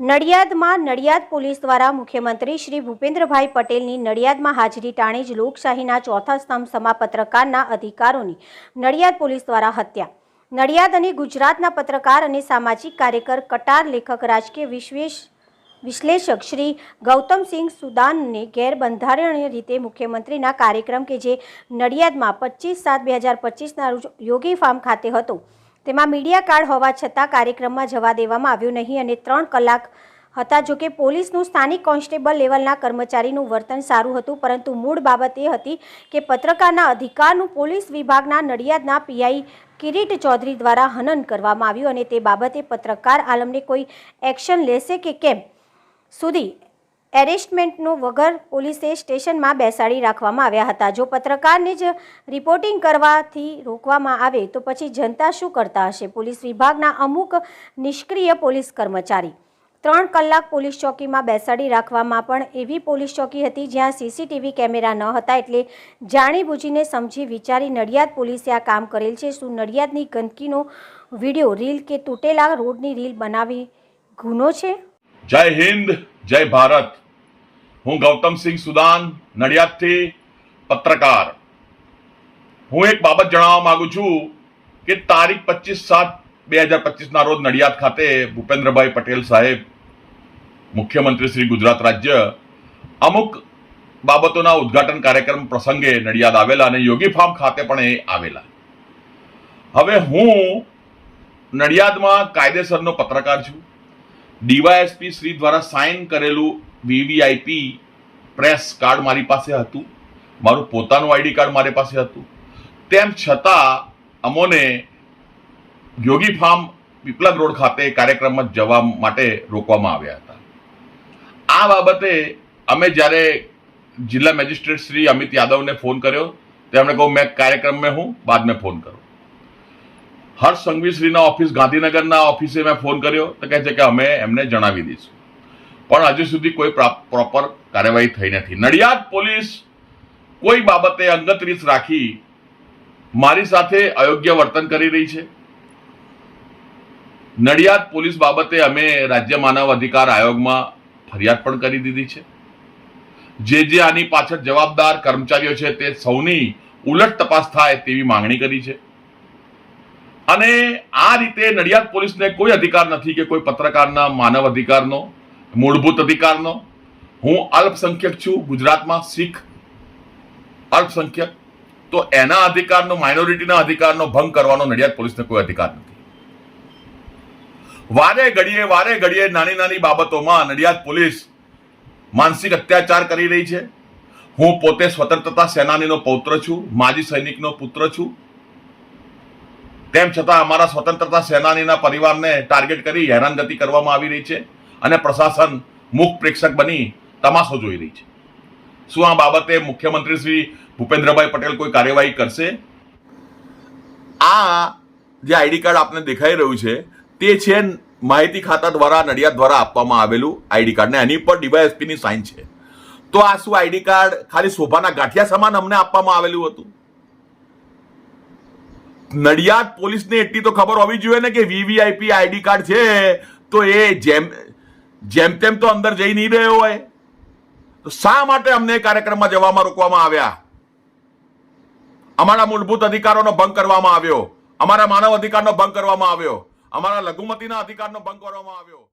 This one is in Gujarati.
નડિયાદમાં નડિયાદ પોલીસ દ્વારા મુખ્યમંત્રી શ્રી ભૂપેન્દ્રભાઈ પટેલની નડિયાદમાં હાજરી ટાણે જ લોકશાહીના ચોથા સ્તંભ સમા પત્રકારના અધિકારોની નડિયાદ પોલીસ દ્વારા હત્યા. નડિયાદ અને ગુજરાતના પત્રકાર અને સામાજિક કાર્યકર, કટાર લેખક, રાજકીય વિશ્વેશ, વિશ્લેષક શ્રી ગૌતમસિંહ સુદાનને ગેરબંધારણીય રીતે મુખ્યમંત્રીના કાર્યક્રમ કે જે નડિયાદમાં પચીસ સાત બે હજાર પચીસના રોજ યોગી ફાર્મ ખાતે હતો તેમાં મીડિયા કાર્ડ હોવા છતાં કાર્યક્રમમાં જવા દેવામાં આવ્યું નહીં અને ત્રણ કલાક હતા જો કે પોલીસનું સ્થાનિક કોન્સ્ટેબલ લેવલના કર્મચારીનું વર્તન સારું હતું, પરંતુ મૂળ બાબત એ હતી કે પત્રકારના અધિકારનું પોલીસ વિભાગના નડિયાદના પીઆઈ કિરીટ ચૌધરી દ્વારા હનન કરવામાં આવ્યું અને તે બાબતે પત્રકાર આલમને કોઈ એક્શન લેશે કે કેમ? સુધી એરેસ્ટમેન્ટનો વગર પોલીસે સ્ટેશનમાં બેસાડી રાખવામાં આવ્યા હતા. જો પત્રકારને જ રિપોર્ટિંગ કરવાથી રોકવામાં આવે, તો પછી જનતા શું કરતા હશે? પોલીસ વિભાગના અમુક નિષ્ક્રિય પોલીસ કર્મચારી. ત્રણ કલાક પોલીસ ચોકીમાં બેસાડી રાખવામાં પણ એવી પોલીસ ચોકી હતી જ્યાં સીસીટીવી કેમેરા ન હતા એટલે જાણીબૂજીને સમજી વિચારી નડિયાદ પોલીસે આ કામ કરેલ છે. શું નડિયાદની ગંદકીનો વીડિયો રીલ કે તૂટેલા રોડની રીલ બનાવી ગુનો છે? જય હિન્દ, જય ભારત. હું ગૌતમસિંહ સુદાન, નડિયાદથી પત્રકાર. હું એક બાબત જણાવવા માંગુ છું કે તારીખ પચીસ સાત બે હજાર પચીસના રોજ નડિયાદ ખાતે ભૂપેન્દ્રભાઈ પટેલ સાહેબ, મુખ્યમંત્રી શ્રી ગુજરાત રાજ્ય, અમુક બાબતોના ઉદ્ઘાટન કાર્યક્રમ પ્રસંગે નડિયાદ આવેલા અને યોગી ફાર્મ ખાતે પણ એ આવેલા. હવે હું નડિયાદમાં કાયદેસરનો પત્રકાર છું. ડીવાયએસપી શ્રી દ્વારા સાઇન કરેલું વીવીઆઈપી પ્રેસ કાર્ડ મારી પાસે હતું. મારું પોતાનું આઈડી કાર્ડ મારી પાસે હતું. તેમ છતાં, અમોને યોગી ફાર્મ પીપલગ રોડ ખાતે કાર્યક્રમમાં જવા માટે રોકવામાં આવ્યા હતા. આ બાબતે અમે જ્યારે જિલ્લા મેજિસ્ટ્રેટ શ્રી અમિત યાદવને ફોન કર્યો, તેમણે કહું મેં કાર્યક્રમ હું બાદ ફોન કરું. હર્ષ સંઘવીશ્રીના ઓફિસ, ગાંધીનગરના ઓફિસે મેં ફોન કર્યો તો કહે છે કે અમે એમને જણાવી દઈશું. પણ હજુ સુધી કોઈ પ્રોપર કાર્યવાહી થઈ નથી. નડિયાદ પોલીસ કોઈ બાબતે અંગત રીત રાખી મારી સાથે અયોગ્ય વર્તન કરી રહી છે. નડિયાદ પોલીસ બાબતે અમે રાજ્ય માનવ અધિકાર આયોગમાં ફરિયાદ પણ કરી દીધી છે. જે જે આની પાછળ જવાબદાર કર્મચારીઓ છે તે સૌની ઉલટ તપાસ થાય તેવી માંગણી કરી છે. અને આ રીતે નડિયાદ પોલીસને કોઈ અધિકાર નથી કે કોઈ પત્રકારના માનવ અધિકારનો, મૂળભૂત અધિકારનો. હું અલ્પસંખ્યક છું, ગુજરાતમાં શીખ અલ્પસંખ્યક. તો એના અધિકારનો, માઇનોરિટીના અધિકારનો ભંગ કરવાનો નડિયાદ પોલીસને કોઈ અધિકાર નથી. વારે ઘડીએ વારે ઘડીએ નાની નાની બાબતોમાં નડિયાદ પોલીસ માનસિક અત્યાચાર કરી રહી છે. હું પોતે સ્વતંત્રતા સેનાનીનો પૌત્ર છું, માજી સૈનિકનો પુત્ર છું. તેમ છતાં અમારા સ્વતંત્રતા સેનાનીના પરિવારને ટાર્ગેટ કરી હેરાનગતિ કરવામાં આવી રહી છે અને પ્રશાસન મુખ પ્રેક્ષક બની તમાશો જોઈ રહી છે. શું આ બાબતે મુખ્યમંત્રી શ્રી ભૂપેન્દ્રભાઈ પટેલ કોઈ કાર્યવાહી કરશે? આ જે આઈડી કાર્ડ આપને દેખાઈ રહ્યું છે, તે છે માહિતી ખાતા દ્વારા, નડિયાદ દ્વારા આપવામાં આવેલું આઈડી કાર્ડ ને એની પર ડીવાયએસપીની સાઇન છે. તો આ શું આઈડી કાર્ડ ખાલી શોભાના ગાંઠિયા સમાન અમને આપવામાં આવેલું હતું? નડિયાદ પોલીસને એટલી તો ખબર હોવી જોઈએ ને કે વીવીઆઈપી આઈડી કાર્ડ છે. તો એ જેમ જેમ તેમ તો અંદર જઈ નહીં રહ્યો હોય. તો શા માટે અમને કાર્યક્રમમાં જવામાં રોકવામાં આવ્યા? અમારા મૂળભૂત અધિકારોનો ભંગ કરવામાં આવ્યો. અમારા માનવ અધિકારનો ભંગ કરવામાં આવ્યો. અમારા લઘુમતીના અધિકારનો ભંગ કરવામાં આવ્યો.